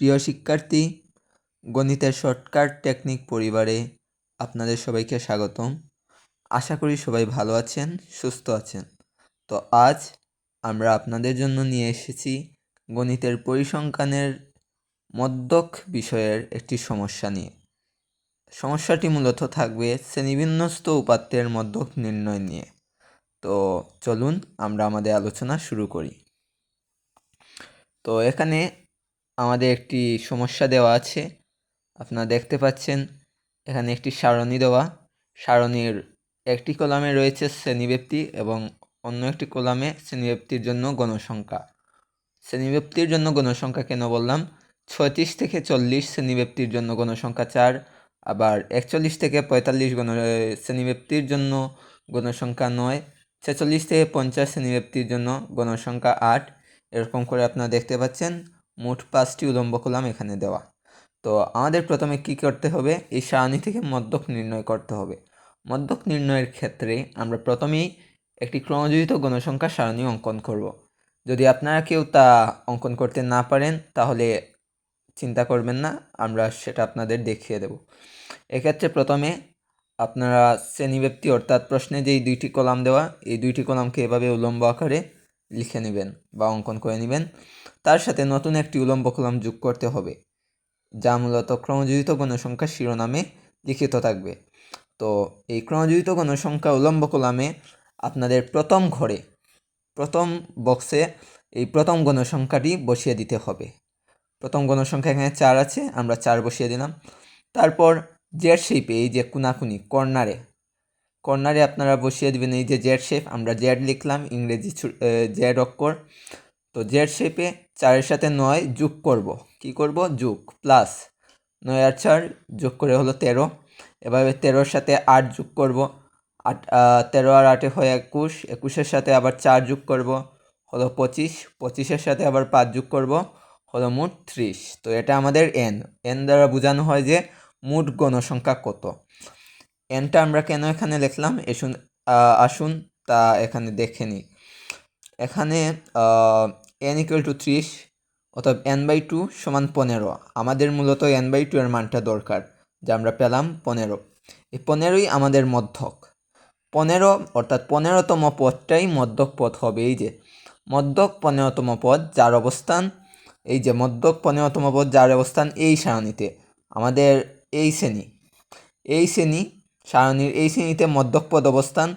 প্রিয় শিক্ষার্থী, গণিতের শর্টকাট টেকনিক পরিবারে আপনাদের সবাইকে স্বাগতম। আশা করি সবাই ভালো আছেন, সুস্থ আছেন। তো আজ আমরা আপনাদের জন্য নিয়ে এসেছি গণিতের পরিসংখ্যানের মদ্যক বিষয়ের একটি সমস্যা নিয়ে। সমস্যাটি মূলত থাকবে শ্রেণীবিন্যস্ত উপাত্তের মদ্যক নির্ণয় নিয়ে। তো চলুন আমরা আমাদের আলোচনা শুরু করি। তো এখানে আমাদের একটি সমস্যা দেওয়া আছে। আপনারা দেখতে পাচ্ছেন, এখানে একটি সারণী দেওয়া। সারণীর একটি কলামে রয়েছে শ্রেণীব্যক্তি এবং অন্য একটি কলামে শ্রেণীব্যক্তির জন্য গণসংখ্যা। শ্রেণীব্যক্তির জন্য গণসংখ্যা কেন বললাম? ছয়ত্রিশ থেকে চল্লিশ শ্রেণীব্যক্তির জন্য গণসংখ্যা চার, আবার একচল্লিশ থেকে পঁয়তাল্লিশ গণ শ্রেণীব্যক্তির জন্য গণসংখ্যা নয়, ছেচল্লিশ থেকে পঞ্চাশ শ্রেণীব্যক্তির জন্য গণসংখ্যা আট। এরকম করে আপনারা দেখতে পাচ্ছেন। মোট পাঁচটি উলম্ব কলাম এখানে দেওয়া। তো আমাদের প্রথমে কি করতে হবে? এই সারণী থেকে মদ্যক নির্ণয় করতে হবে। মদ্যক নির্ণয়ের ক্ষেত্রে আমরা প্রথমেই একটি ক্রমযোজিত গণসংখ্যা সারণী অঙ্কন করব। যদি আপনারা কেউ তা অঙ্কন করতে না পারেন, তাহলে চিন্তা করবেন না, আমরা সেটা আপনাদের দেখিয়ে দেব। এক্ষেত্রে প্রথমে আপনারা শ্রেণীব্যক্তি অর্থাৎ প্রশ্নে যেই দুইটি কলাম দেওয়া, এই দুইটি কলামকে এভাবে উলম্ব আকারে লিখে নেবেন বা অঙ্কন করে নেবেন। তার সাথে নতুন একটি উলম্ব কলাম যোগ করতে হবে, যা মূলত ক্রমযোজিত গণসংখ্যা শিরোনামে লিখিত থাকবে। তো এই ক্রমযোজিত গণসংখ্যা উলম্ব কলামে আপনাদের প্রথম ঘরে, প্রথম বক্সে এই প্রথম গণসংখ্যাটি বসিয়ে দিতে হবে। প্রথম গণসংখ্যা এখানে চার আছে, আমরা চার বসিয়ে দিলাম। তারপর জেড শেপে এই যে কুনাকুনি কর্নারে কর্নারে আপনারা বসিয়ে দেবেন এই যে জেড শেপ আমরা জেড লিখলাম, ইংরেজি জেড অক্ষর। তো জেড শেপে চারের সাথে নয় যোগ করব। কি করব? যোগ প্লাস নয় আর চার যোগ করে হলো তেরো। এভাবে তেরোর সাথে আট যোগ করব। আট তেরো আর আটে হয় একুশ। একুশের সাথে আবার চার যোগ করব। হলো পঁচিশ। পঁচিশের সাথে আবার পাঁচ যোগ করব। হলো মোট ত্রিশ। তো এটা আমাদের এন এন দ্বারা বোঝানো হয় যে মোট গণসংখ্যা কত। এনটা আমরা কেন এখানে লিখলাম? এসুন আসুন, তা এখানে দেখে নিই। এখানে এন ইকুয়াল টু ত্রিশ অর্থাৎ এন বাই টু সমান পনেরো। আমাদের মূলত এন বাই টু এর মানটা দরকার, যা আমরা পেলাম পনেরো। এই পনেরোই আমাদের মধ্যক। পনেরো, অর্থাৎ পনেরোতম পদটাই মধ্যক পদ হবে। এই যে, মধ্যক পনেরোতম পদ, যার অবস্থান, এই যে, মধ্যক পনেরোতম পদ, যার অবস্থান এই সারণীতে। আমাদের এই শ্রেণি। এই শ্রেণি সারণীর এই শ্রেণীতে মধ্যক পদ অবস্থান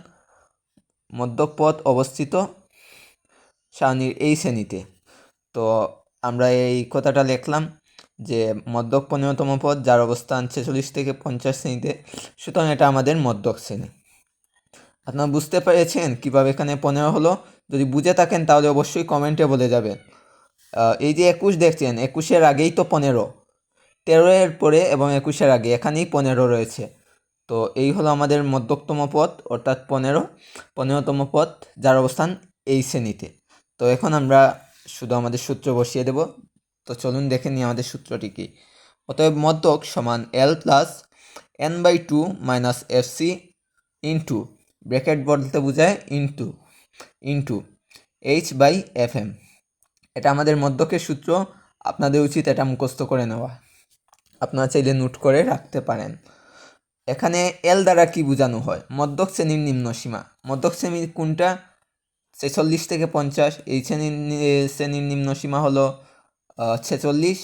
মধ্যক পদ অবস্থিত সারণীর এই শ্রেণীতে। তো আমরা এই কথাটা লিখলাম যে মধ্যক পনেরোতম পদ, যার অবস্থান ছেচল্লিশ থেকে পঞ্চাশ শ্রেণীতে, সুতরাং এটা আমাদের মধ্যক শ্রেণি। আপনারা বুঝতে পেরেছেন কীভাবে এখানে পনেরো হলো? যদি বুঝে থাকেন তাহলে অবশ্যই কমেন্টে বলে যাবেন। এই যে একুশ দেখছেন, একুশের আগেই তো পনেরো। তেরো এর পরে এবং একুশের আগে, এখানেই পনেরো রয়েছে। তো এই হলো আমাদের মধ্যকতম পদ অর্থাৎ পনেরো। পনেরোতম পদ যার অবস্থান এই শ্রেণীতে। তো এখন আমরা শুধু আমাদের সূত্র বসিয়ে দেব। তো চলুন দেখে নিই আমাদের সূত্রটি কী। অতএব মধ্যক সমান L plus N by two minus F C into bracket বলতে বোঝায় into into H by F M এটা আমাদের মধ্যকের সূত্র, আপনাদের উচিত এটা মুখস্থ করে নেওয়া। আপনারা চাইলে নোট করে রাখতে পারেন। এখানে এল দ্বারা কি বোঝানো হয়? মধ্যক শ্রেণির নিম্ন সীমা। মধ্যক শ্রেণির কোনটা? ছেচল্লিশ থেকে পঞ্চাশ। এই শ্রেণির শ্রেণির নিম্ন সীমা হলো ছেচল্লিশ।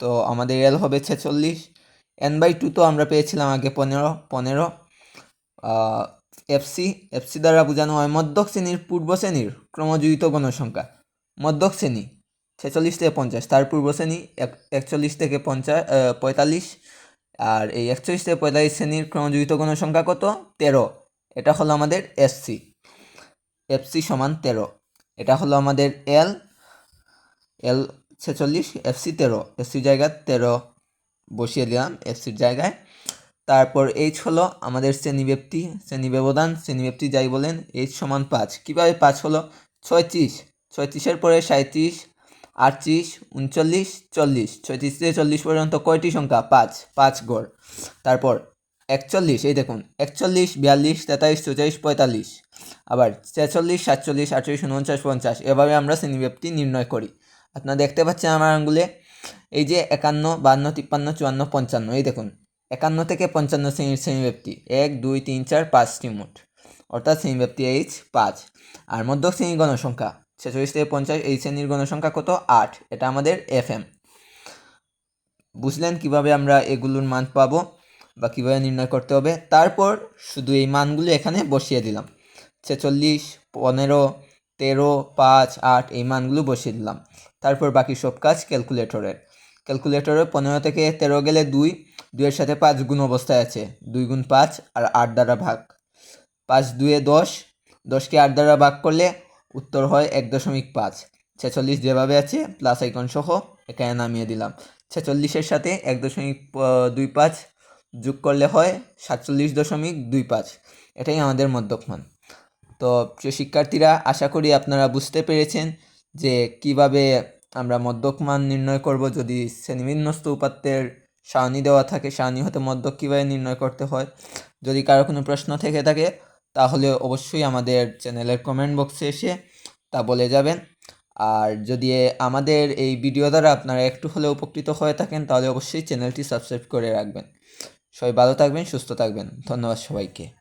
তো আমাদের এল হবে ছেচল্লিশ। এন বাই টু তো আমরা পেয়েছিলাম আগে পনেরো পনেরো। এফসি এফসি দ্বারা বোঝানো হয় মধ্যক শ্রেণির পূর্ব শ্রেণির ক্রমযুক্ত গণসংখ্যা মধ্যক শ্রেণি, ছেচল্লিশ থেকে পঞ্চাশ। তার পূর্ব শ্রেণি, এক, একচল্লিশ থেকে পঞ্চাশ পঁয়তাল্লিশ। আর এই একচল্লিশ থেকে পঁয়তাল্লিশ শ্রেণির ক্রমযুক্ত গণসংখ্যা কত? তেরো। এটা হলো আমাদের এসসি এফসি সমান তেরো। এটা হলো আমাদের এল। এল ছেচল্লিশ, এফসি তেরো। এফসি জায়গায় তেরো। বসিয়ে দিলাম এফসির জায়গায়। তারপর এইচ হলো আমাদের শ্রেণীব্যক্তি শ্রেণি ব্যবধান শ্রেণীব্যক্তি যাই বলেন এইচ সমান পাঁচ। কীভাবে পাঁচ হলো? ছয়ত্রিশ। ছয়ত্রিশের পরে সাঁত্রিশ আটত্রিশ, উনচল্লিশ, চল্লিশ। ছয়ত্রিশ থেকে চল্লিশ পর্যন্ত কয়টি সংখ্যা? পাঁচ। পাঁচ গড়। তারপর একচল্লিশ, এই দেখুন, একচল্লিশ, বিয়াল্লিশ, তেতাল্লিশ, চৌচল্লিশ, পঁয়তাল্লিশ। আবার ছেচল্লিশ, সাতচল্লিশ, আটচল্লিশ, উনপঞ্চাশ, পঞ্চাশ। এভাবে আমরা শ্রেণীব্যাপ্তি নির্ণয় করি। আপনারা দেখতে পাচ্ছেন আমার আঙ্গুলে, এই যে একান্ন, বান্ন, তিপ্পান্ন, চুয়ান্ন, পঞ্চান্ন, এই দেখুন, একান্ন থেকে পঞ্চান্ন শ্রেণির শ্রেণীব্যাপ্তি। এক, দুই, তিন, চার, পাঁচটি মোট। অর্থাৎ শ্রেণীব্যাপ্তি এইচ পাঁচ। আর মধ্য শ্রেণির গণসংখ্যা ছেচল্লিশ থেকে পঞ্চাশ এই শ্রেণির গণসংখ্যা কত? আট। এটা আমাদের এফ এম বুঝলেন কীভাবে আমরা এগুলোর মান পাবো বা কীভাবে নির্ণয় করতে হবে? তারপর শুধু এই মানগুলো এখানে বসিয়ে দিলাম। ছেচল্লিশ, পনেরো, তেরো, পাঁচ, আট এই মানগুলো বসিয়ে দিলাম। তারপর বাকি সব কাজ ক্যালকুলেটরের। ক্যালকুলেটরে পনেরো থেকে তেরো গেলে দুই, দুইয়ের সাথে পাঁচ গুণ অবস্থায় আছে। দুই গুণ পাঁচ আর আট দ্বারা ভাগ। পাঁচ দুয়ে দশ। দশকে আট দ্বারা ভাগ করলে উত্তর হয় এক দশমিক পাঁচ। ছেচল্লিশ যেভাবে আছে প্লাস আইকন সহ এখানে নামিয়ে দিলাম। ছেচল্লিশের সাথে এক দশমিক দুই পাঁচ যোগ করলে হয় সাতচল্লিশ দশমিক দুই পাঁচ। এটাই আমাদের মধ্যক মান তো প্রিয় শিক্ষার্থীরা, আশা করি আপনারা বুঝতে পেরেছেন যে কীভাবে আমরা মধ্যক মান নির্ণয় করব যদি শ্রেণীবিন্যস্ত উপাত্তের সারণী দেওয়া থাকে, সারণী হতে মধ্যক কীভাবে নির্ণয় করতে হয়। যদি কারও কোনো প্রশ্ন থেকে থাকে তাহলে অবশ্যই আমাদের চ্যানেলের কমেন্ট বক্সে এসে তা বলে যাবেন। আর যদি আমাদের এই ভিডিও দ্বারা আপনারা একটু হলে উপকৃত হয়ে থাকেন, তাহলে অবশ্যই চ্যানেলটি সাবস্ক্রাইব করে রাখবেন। সবাই ভালো থাকবেন, সুস্থ থাকবেন। ধন্যবাদ সবাইকে।